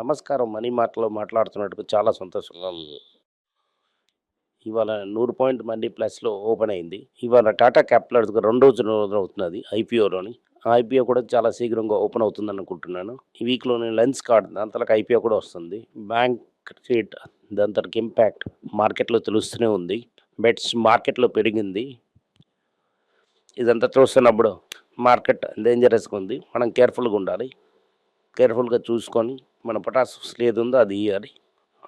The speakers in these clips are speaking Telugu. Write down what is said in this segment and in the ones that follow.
నమస్కారం మనీ మార్ట్లో మాట్లాడుతున్నట్టుకు చాలా సంతోషంగా ఉంది ఇవాళ నూరు పాయింట్ మనీ ప్లస్లో ఓపెన్ అయింది. ఇవాళ టాటా క్యాపిటల్స్కి రెండు రోజులు అవుతున్నది ఐపీఓలోని ఐపీఓ కూడా చాలా శీఘ్రంగా ఓపెన్ అవుతుంది అనుకుంటున్నాను. ఈ వీక్లోని లెన్స్ కార్డ్ దాంతలకు ఐపీఓ కూడా వస్తుంది. బ్యాంక్ రేట్ దాని ఇంపాక్ట్ మార్కెట్లో తెలుస్తూనే ఉంది. బెట్స్ మార్కెట్లో పెరిగింది. ఇదంతా చూస్తున్నప్పుడు మార్కెట్ డేంజరస్గా ఉంది. మనం కేర్ఫుల్గా ఉండాలి. కేర్ఫుల్గా చూసుకొని మన పటాస్ ఏది ఉందో అది ఇవ్వాలి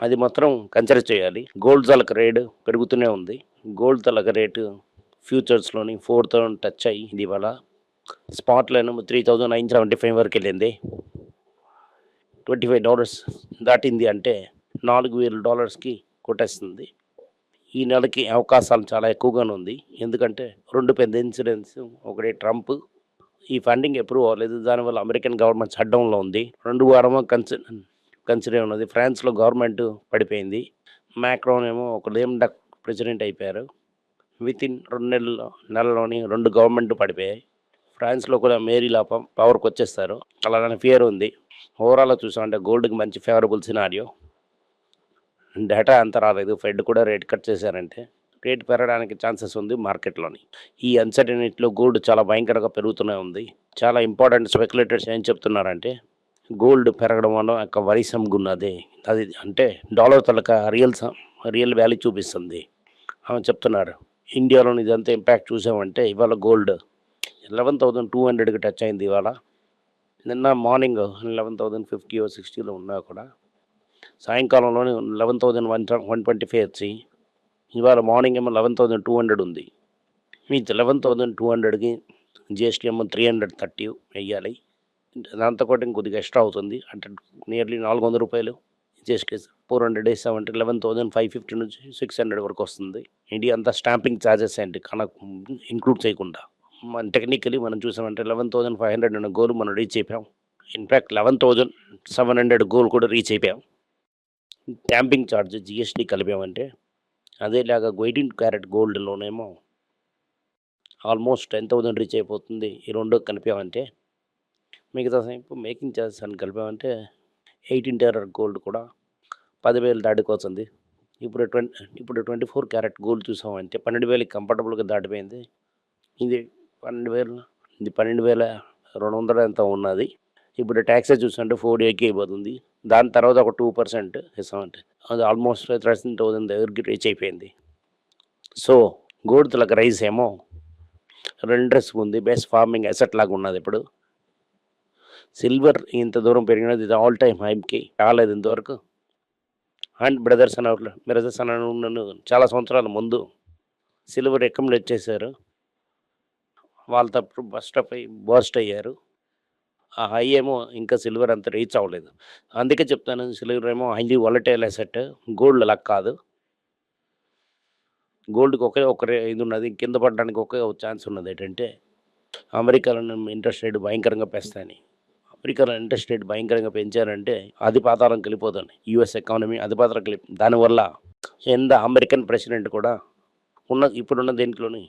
అది మాత్రం కన్సిడర్ చేయాలి. గోల్డ్ తలక రేటు పెరుగుతూనే ఉంది. గోల్డ్ తలక రేటు ఫ్యూచర్స్లోని ఫోర్ థౌసండ్ టచ్ అయ్యి ఇది ఇవాళ స్పాట్లోనేమో three thousand nine seventy five వరకు వెళ్ళింది. ట్వంటీ ఫైవ్ డాలర్స్ దాటింది అంటే నాలుగు వేల డాలర్స్కి కొట్టేస్తుంది ఈ నెలకి అవకాశాలు చాలా ఎక్కువగానే ఉంది. ఎందుకంటే రెండు పెద్ద ఇన్సిడెంట్స్ ఒకటి ట్రంప్ ఈ ఫండింగ్ అప్రూవ్ అవ్వలేదు. దానివల్ల అమెరికన్ గవర్నమెంట్ షట్డౌన్లో ఉంది. రెండు వారమో కన్సి కన్సిడర్ ఉన్నది. ఫ్రాన్స్లో గవర్నమెంట్ పడిపోయింది. మ్యాక్రోన్ ఏమో ఒక లేమ్ డక్ ప్రెసిడెంట్ అయిపోయారు. విత్ ఇన్ రెండు నెలల్లో నెలలోని రెండు గవర్నమెంట్ పడిపోయాయి. ఫ్రాన్స్లో కూడా మేరీ లాపం పవర్కి వచ్చేస్తారు. అలానే ఫియర్ ఉంది. ఓవరాల్ చూసామంటే గోల్డ్కి మంచి ఫేవరబుల్ సినారియో డేటా అంత రాలేదు. ఫెడ్ కూడా రేట్ కట్ చేశారంటే. రేట్ పెరగడానికి ఛాన్సెస్ ఉంది మార్కెట్లోని. ఈ అన్సర్టనిటీలో గోల్డ్ చాలా భయంకరంగా పెరుగుతూనే ఉంది. చాలా ఇంపార్టెంట్ స్పెక్యులేటర్స్ ఏం చెప్తున్నారంటే గోల్డ్ పెరగడం వల్ల ఒక వరిసంగా ఉన్నది అది అంటే డాలర్ తలక రియల్ రియల్ వాల్యూ చూపిస్తుంది. ఆమె చెప్తున్నారు ఇండియాలోని ఇదంతా ఇంపాక్ట్ చూసామంటే ఇవాళ గోల్డ్ లెవెన్ థౌజండ్ టూ హండ్రెడ్కి టచ్ అయింది ఇవాళ. నిన్న మార్నింగ్ లెవెన్ థౌజండ్ ఫిఫ్టీ సిక్స్టీలో ఉన్నా కూడా సాయంకాలంలోనే eleven thousand one one twenty five వచ్చి ఇవాళ మార్నింగ్ ఏమో లెవెన్ థౌజండ్ టూ హండ్రెడ్ ఉంది. మీ లెవెన్ థౌజండ్ టూ హండ్రెడ్కి జిఎస్టీ ఏమో త్రీ హండ్రెడ్ థర్టీ వెయ్యాలి. దాంతో కూడా ఇంకొద్దిగా ఎక్స్ట్రా అవుతుంది. అంటే నియర్లీ నాలుగు వందల రూపాయలు జిఎస్టీ ఫోర్ హండ్రెడ్ వేసామంటే లెవెన్ థౌజండ్ ఫైవ్ ఫిఫ్టీ నుంచి సిక్స్ హండ్రెడ్ వరకు వస్తుంది. ఇండియా అంతా స్టాంపింగ్ ఛార్జెస్ ఏంటి కనెక్ట్ ఇంక్లూడ్ చేయకుండా. మన టెక్నికలీ మనం చూసామంటే లెవెన్ థౌజండ్ ఫైవ్ హండ్రెడ్ అనే గోల్ మనం రీచ్ అయిపోయాం. In fact eleven thousand seven hundred goal కూడా రీచ్ అయిపోయాం. ట్యాంపింగ్ ఛార్జ్ జిఎస్టీ కలిపామంటే అదేలాగా ఎయిటీన్ క్యారెట్ గోల్డ్లోనేమో ఆల్మోస్ట్ టెన్ థౌజండ్ రీచ్ అయిపోతుంది ఈ రెండు కలిపామంటే. మిగతా సేపు మేకింగ్ ఛార్జెస్ అని కలిపామంటే ఎయిటీన్ క్యారెట్ గోల్డ్ కూడా పదివేలు దాటికొస్తుంది ఇప్పుడు ట్వంటీ ఇప్పుడు ట్వంటీ ఫోర్ క్యారెట్ గోల్డ్ చూసామంటే పన్నెండు వేలకి కంఫర్టబుల్గా దాటిపోయింది. ఇది పన్నెండు వేలు ఇది పన్నెండు వేల రెండు వందల ఎంత ఉన్నది. ఇప్పుడు ట్యాక్సెస్ చూసుకుంటే ఫోర్ ఏకి అయిపోతుంది. దాని తర్వాత ఒక టూ పర్సెంట్ ఇస్తామంటే అది ఆల్మోస్ట్ థర్టీన్ థౌసండ్ దగ్గరికి రీచ్ అయిపోయింది. సో గోడుతులకు రైస్ ఏమో రెండ్రెస్ ఉంది. బెస్ట్ ఫార్మింగ్ అసెట్ లాగా ఉన్నది ఇప్పుడు. సిల్వర్ ఇంత దూరం పెరిగినది ఇది ఆల్ టైమ్ హైమ్కి రాలేదు ఇంతవరకు. అండ్ బ్రదర్స్ అనే బ్రదర్స్ అని చాలా సంవత్సరాల ముందు సిల్వర్ ఎక్కమ్లు వచ్చేసారు వాళ్ళ తప్పుడు బస్ట్ అప్ అయ్యి బస్ట్ అయ్యారు. హై ఏమో ఇంకా సిల్వర్ అంత రీచ్ అవ్వలేదు. అందుకే చెప్తాను సిల్వర్ ఏమో హైలీ వాలటైల్ అసెట్. గోల్డ్ అలా కాదు. గోల్డ్కి ఒకే ఒక రే- ఇది ఉన్నది కింద పడడానికి ఒకే ఒక ఛాన్స్ ఉన్నది ఏంటంటే అమెరికాలో ఇంట్రెస్ట్ రేట్ భయంకరంగా పెస్తాయని అమెరికాలో ఇంట్రెస్ట్ రేట్ భయంకరంగా పెంచారంటే అది పాతాళం వెళ్ళిపోతుంది యుఎస్ ఎకానమీ అది పాతాళం కలిపి దానివల్ల ఎంత అమెరికన్ ప్రెసిడెంట్ కూడా ఉన్న ఇప్పుడున్న దేంట్లోని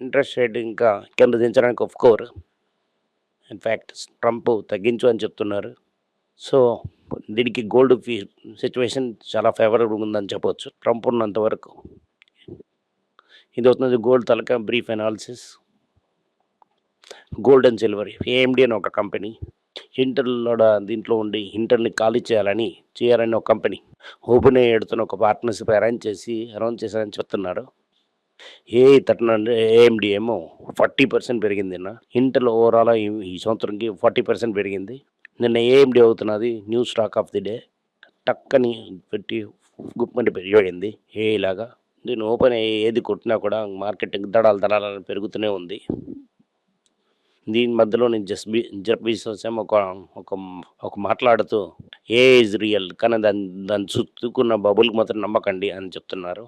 ఇంట్రెస్ట్ రేట్ ఇంకా కింద దించడానికి ఒప్పుకోరు. ఇన్ఫ్యాక్ట్ ట్రంప్ తగ్గించు అని చెప్తున్నారు. సో దీనికి గోల్డ్ ఫీ సిచ్యువేషన్ చాలా ఫేవరబుల్ ఉందని చెప్పవచ్చు ట్రంప్ ఉన్నంత వరకు. ఇది అవుతుంది గోల్డ్ తలక brief analysis. Gold and silver AMD అని ఒక కంపెనీ. ఇంటర్లో దీంట్లో ఉండి ఇంటర్ని ఖాళీ చేయాలని చేయాలని ఒక కంపెనీ. ఓపెన్ ఎడుతున్న ఒక పార్ట్నర్షిప్ అరేంజ్ చేసి అరేంజ్ చేశారని చెప్తున్నారు. ఏ తట్టిన ఏఎండి ఏమో ఫార్టీ పర్సెంట్ పెరిగింది అన్న ఇంటర్లో ఓవరాల్ ఈ సంవత్సరంకి ఫార్టీ పర్సెంట్ పెరిగింది. నిన్న ఏఎండి అవుతున్నది new stock of the day టక్కని పెట్టి గుప్పని పెరిగింది ఏలాగా దీన్ని ఓపెన్ ఏది కొట్టినా కూడా మార్కెట్ దడాలు దడాలని పెరుగుతూనే ఉంది. దీని మధ్యలో నేను జస్ట్ బి జప్ బిజినెస్ ఏమో ఒక ఒక ఒక మాట్లాడుతూ ఏ ఇస్ రియల్ కానీ దాని దాని చుట్టుకున్న బబుల్కి మాత్రం నమ్మకండి అని చెప్తున్నారు.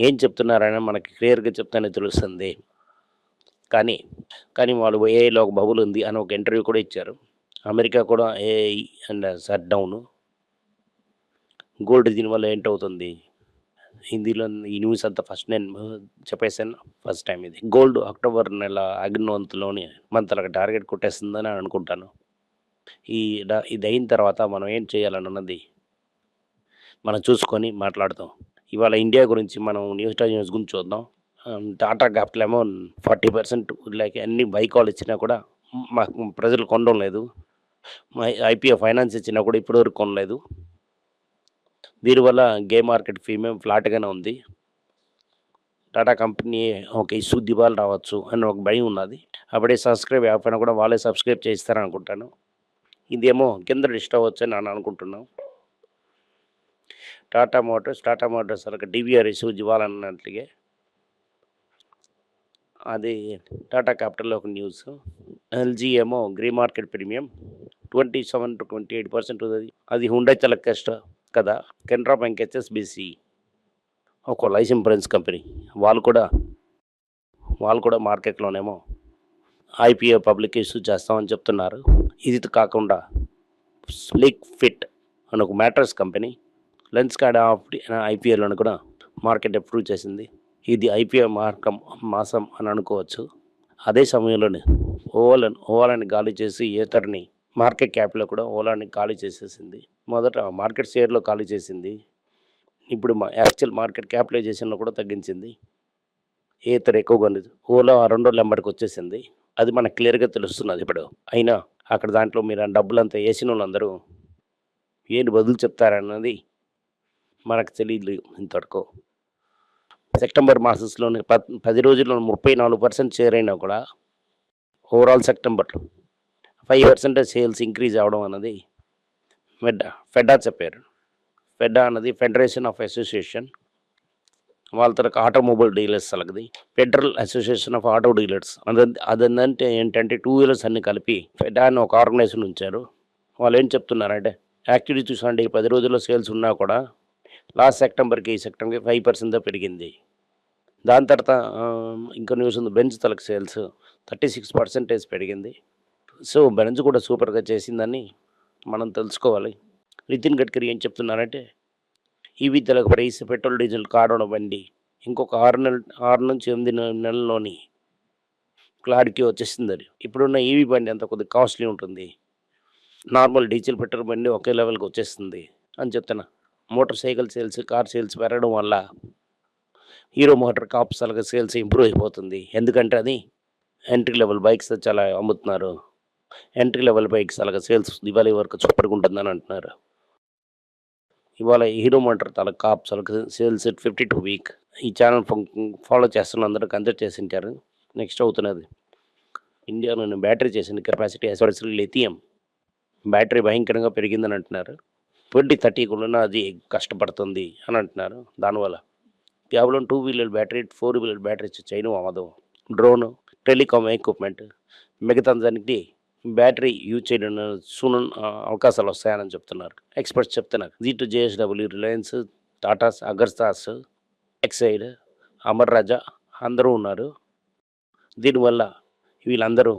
ఏం చెప్తున్నారని మనకి క్లియర్గా చెప్తానే తెలుస్తుంది. కానీ కానీ వాళ్ళు ఏఐలో ఒక బబుల్ ఉంది అని ఒక ఇంటర్వ్యూ కూడా ఇచ్చారు. అమెరికా కూడా AI and shutdown. Gold దీనివల్ల ఏంటవుతుంది? హిందీలో ఈ న్యూస్ అంతా ఫస్ట్ నేను చెప్పేసాను ఫస్ట్ టైం ఇది. గోల్డ్ అక్టోబర్ నెల అగ్నివంతులోని మంత్ టార్గెట్ కొట్టేస్తుందని అనుకుంటాను. ఈ డ- ఇది అయిన తర్వాత మనం ఏం చేయాలని అన్నది మనం చూసుకొని మాట్లాడతాం ఇవాళ ఇండియా గురించి మనం న్యూస్ టాక్ న్యూస్ గురించి చూద్దాం. టాటా క్యాపిటల్ ఏమో ఫార్టీ పర్సెంట్ లైక్ అన్ని బైకాలు ఇచ్చినా కూడా మాకు ప్రజలు కొనడం లేదు. ఐపీఓ ఫైనాన్స్ ఇచ్చినా కూడా ఇప్పటివరకు కొనలేదు. దీనివల్ల గేమ్ మార్కెట్ ఫీమేం ఫ్లాట్గానే ఉంది. టాటా కంపెనీ ఒక ఇష్యూ దివాలు రావచ్చు అని ఒక భయం ఉన్నది. అప్పుడే సబ్స్క్రైబ్ అయిపోయినా కూడా వాళ్ళే సబ్స్క్రైబ్ చేస్తారనుకుంటాను ఇదేమో కింద డిస్ట్ అవ్వచ్చు అని టాటా మోటార్స్ టాటా మోటార్స్ అలాగే డివిఆర్ ఇష్యూ దివాలన్నట్లుగా అది టాటా క్యాపిటల్ ఒక న్యూస్. ఎల్జీ ఏమో grey market premium twenty seven to twenty eight percent ఉంది అది హుండై చాలా కదా? Canara bank HSBC. ఒక లైఫ్ ఇన్సూరెన్స్ కంపెనీ. వాళ్ళు కూడా వాళ్ళు కూడా మార్కెట్లోనేమో ఐపీఓ పబ్లిక్ ఇష్యూ చేస్తామని చెప్తున్నారు. ఇది కాకుండా స్లిక్ ఫిట్ అని ఒక mattress company. Lenskart of ఐపీఎల్ను కూడా మార్కెట్ అప్రూవ్ చేసింది. ఇది ఐపీఎల్ మార్కం మాసం అని అనుకోవచ్చు. అదే సమయంలోనే ఓలాని ఓలాని ఖాళీ చేసి ఏతర్ని మార్కెట్ క్యాప్లో కూడా ఓలాని ఖాళీ చేసేసింది. మొదట మార్కెట్ షేర్లో ఖాళీ చేసింది. ఇప్పుడు మా యాక్చువల్ మార్కెట్ క్యాపిటలైజేషన్లో కూడా తగ్గించింది. ఏతర్ ఎక్కువగా ఉంది ఓలా రెండో నెంబర్కి వచ్చేసింది. అది మనకు క్లియర్గా తెలుస్తున్నది ఇప్పుడు. అయినా అక్కడ దాంట్లో మీరు ఆ డబ్బులంతా వేసిన వాళ్ళందరూ ఏంటి బదులు చెప్తారన్నది మనకు తెలియదు ఇంతవరకు. సెప్టెంబర్ మాసంలోని ప పది రోజుల్లో ముప్పై నాలుగు పర్సెంట్ షేర్ అయినా కూడా ఓవరాల్ సెప్టెంబర్లో ఫైవ్ పర్సెంట్ సేల్స్ ఇంక్రీజ్ అవ్వడం అన్నది ఫెడ్డా ఫెడ్డా చెప్పారు. ఫెడ్డా అన్నది ఫెడరేషన్ ఆఫ్ అసోసియేషన్. వాళ్ళ తరగ automobile dealers అలాగది. Federal association of auto dealers. అదే అదంటే ఏంటంటే టూ వీలర్స్ అన్ని కలిపి ఫెడా అని ఒక ఆర్గనైజేషన్ ఉంచారు. వాళ్ళు ఏం చెప్తున్నారంటే యాక్చువల్లీ చూసండి పది రోజుల్లో సేల్స్ ఉన్నా కూడా లాస్ట్ సెప్టెంబర్కి ఈ సెప్టెంబర్కి ఫైవ్ పర్సెంట్ పెరిగింది. దాని తర్వాత ఇంకో న్యూస్ ఉంది బెంచ్ తలకు సేల్స్ థర్టీ సిక్స్ పర్సెంటేజ్ పెరిగింది. సో బెంచ్ కూడా సూపర్గా చేసిందని మనం తెలుసుకోవాలి. నితిన్ గడ్కరీ ఏం చెప్తున్నారంటే ఈవీ తలకు ప్రైస్ పెట్రోల్ డీజిల్ కాడడం బండి ఇంకొక ఆరు నెల ఆరు నుంచి ఎనిమిది నెలల్లోని క్లారిటీ వచ్చేసింది అది ఇప్పుడున్న ఈవీ బండి అంత కొద్దిగా కాస్ట్లీ ఉంటుంది. నార్మల్ డీజిల్ పెట్రోల్ బండి ఒకే లెవెల్కి వచ్చేస్తుంది అని చెప్తున్నా. Motorcycle sales car sales పెరగడం వల్ల హీరో మోటార్ కాప్స్ అలాగే సేల్స్ ఇంప్రూవ్ అయిపోతుంది. ఎందుకంటే అది ఎంట్రీ లెవెల్ బైక్స్ చాలా అమ్ముతున్నారు. ఎంట్రీ లెవెల్ బైక్స్ అలాగే సేల్స్ దివాళీ వరకు సూపర్గా ఉంటుందని అంటున్నారు. ఇవాళ హీరో మోటార్ తల కాప్స్ అలాగే సేల్స్ ఫిఫ్టీ టూ వీక్ ఈ ఛానల్ ఫాలో చేస్తున్న అందరూ కన్సిడర్ చేసి ఉంటారు నెక్స్ట్ అవుతున్నది ఇండియాలో బ్యాటరీ చేసిన కెపాసిటీ ఎస్పెషల్లీ లిథియం బ్యాటరీ భయంకరంగా పెరిగిందని అంటున్నారు. ట్వంటీ థర్టీ అది కష్టపడుతుంది అని అంటున్నారు. దానివల్ల కేవలం two wheeler battery four wheeler battery chain అవ్వదు డ్రోన్ టెలికామ్ ఎక్విప్మెంట్ మిగతా దానికి బ్యాటరీ యూజ్ చేయడం సూన అవకాశాలు వస్తాయని చెప్తున్నారు. ఎక్స్పర్ట్స్ చెప్తున్నారు. జీటు జేఎస్డబ్ల్యూ రిలయన్స్ టాటాస్ అగర్స్తాస్ ఎక్సైడ్ అమర్ రాజా అందరూ ఉన్నారు. దీనివల్ల వీళ్ళందరూ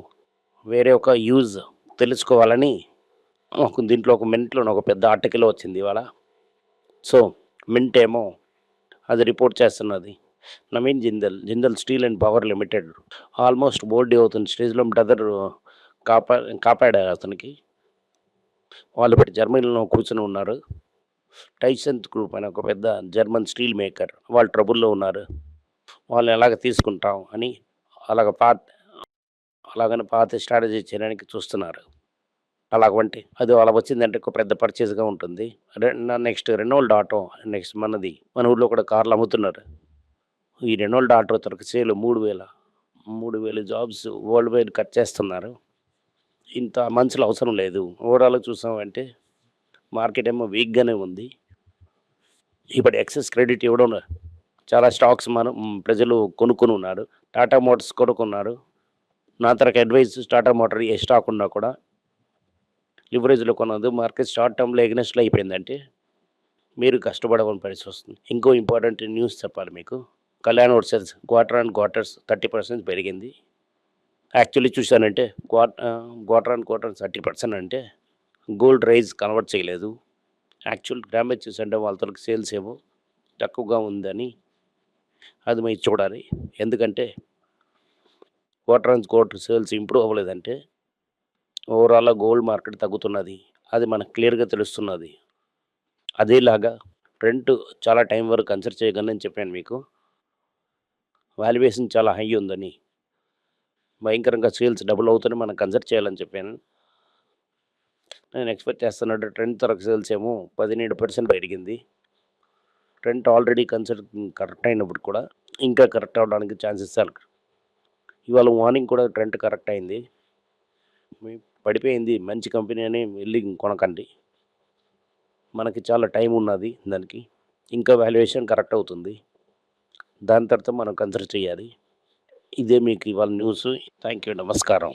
వేరే ఒక యూజ్ తెలుసుకోవాలని ఒక దీంట్లో ఒక మింట్లో ఒక పెద్ద ఆర్టికల్ వచ్చింది ఇవాళ. సో మింట్ ఏమో అది రిపోర్ట్ చేస్తున్నది. Naveen Jindal Jindal steel and power limited. Almost బోర్డీ అవుతుంది. స్టేజ్లో బ్రదర్ కాపా కాపాడారు అతనికి. వాళ్ళు పెట్టి జర్మనీలో కూర్చొని ఉన్నారు. టైసెంత్ గ్రూప్ అనే ఒక పెద్ద జర్మన్ స్టీల్ మేకర్. వాళ్ళు ట్రబుల్లో ఉన్నారు. వాళ్ళు ఎలాగ తీసుకుంటాం అని అలాగ పాత అలాగని పాత స్ట్రాటజీ చేయడానికి చూస్తున్నారు. అలాగంటే అది అలా వచ్చిందంటే ఒక పెద్ద పర్చేస్గా ఉంటుంది. నెక్స్ట్ రెనోల్డ్ ఆటో నెక్స్ట్ మనది. మన ఊళ్ళో కూడా కార్లు అమ్ముతున్నారు. ఈ రెనోల్డ్ ఆటో తరకు సేలు మూడు వేల మూడు వేల జాబ్స్ వరల్డ్ వైడ్ కట్ చేస్తున్నారు. ఇంత మనుషులు అవసరం లేదు. ఓవరాల్ చూసామంటే మార్కెట్ ఏమో వీక్గానే ఉంది. ఇప్పుడు ఎక్సెస్ క్రెడిట్ ఇవ్వడం చాలా స్టాక్స్ మనం ప్రజలు కొనుక్కుని ఉన్నారు. టాటా మోటార్స్ కొనుక్కున్నారు. నా తరకు advice Tata motor a stock ఉన్నా కూడా లివరేజ్లో కొనదు మార్కెట్ షార్ట్ టర్మ్లో ఎగ్నెస్ట్లో అయిపోయిందంటే మీరు కష్టపడవని పరిస్థితి వస్తుంది. ఇంకో ఇంపార్టెంట్ న్యూస్ చెప్పాలి మీకు. Kalyan versus quarter and quarters thirty percent పెరిగింది. యాక్చువల్లీ చూశానంటే క్వార్ quarter and quarter thirty percent అంటే గోల్డ్ రైజ్ కన్వర్ట్ చేయలేదు. యాక్చువల్ డ్యామేజ్ చూసంటే వాళ్ళ సేల్స్ ఏమో తక్కువగా ఉందని అది మీరు చూడాలి. ఎందుకంటే quarter and quarter sales improve అవ్వలేదంటే ఓవరాల్గా గోల్డ్ మార్కెట్ తగ్గుతున్నది. అది మనకు క్లియర్గా తెలుస్తున్నది. అదేలాగా ట్రెండ్ చాలా టైం వరకు కన్సిడర్ చేయగలని చెప్పాను మీకు. వాల్యుయేషన్ చాలా హై ఉందని. భయంకరంగా సేల్స్ డబుల్ అవుతూనే మనం కన్సిడర్ చేయాలని చెప్పాను. నేను ఎక్స్పెక్ట్ చేస్తున్నట్టు ట్రెండ్ తరకు సేల్స్ ఏమో పదిహేడు పర్సెంట్ పెరిగింది. ట్రెండ్ ఆల్రెడీ కన్సిడర్ కరెక్ట్ అయినప్పుడు కూడా ఇంకా కరెక్ట్ అవడానికి ఛాన్సెస్ ఇవాళ మార్నింగ్ కూడా ట్రెండ్ కరెక్ట్ అయింది. మీ- పడిపోయింది. మంచి కంపెనీ అని వెళ్ళి కొనకండి. మనకి చాలా టైం ఉన్నది దానికి. ఇంకా వాల్యుయేషన్ కరెక్ట్ అవుతుంది. దాని తర్వాత మనం కన్సిడర్ చేయాలి. ఇదే మీకు ఇవాళ న్యూస్ థ్యాంక్ యూ నమస్కారం.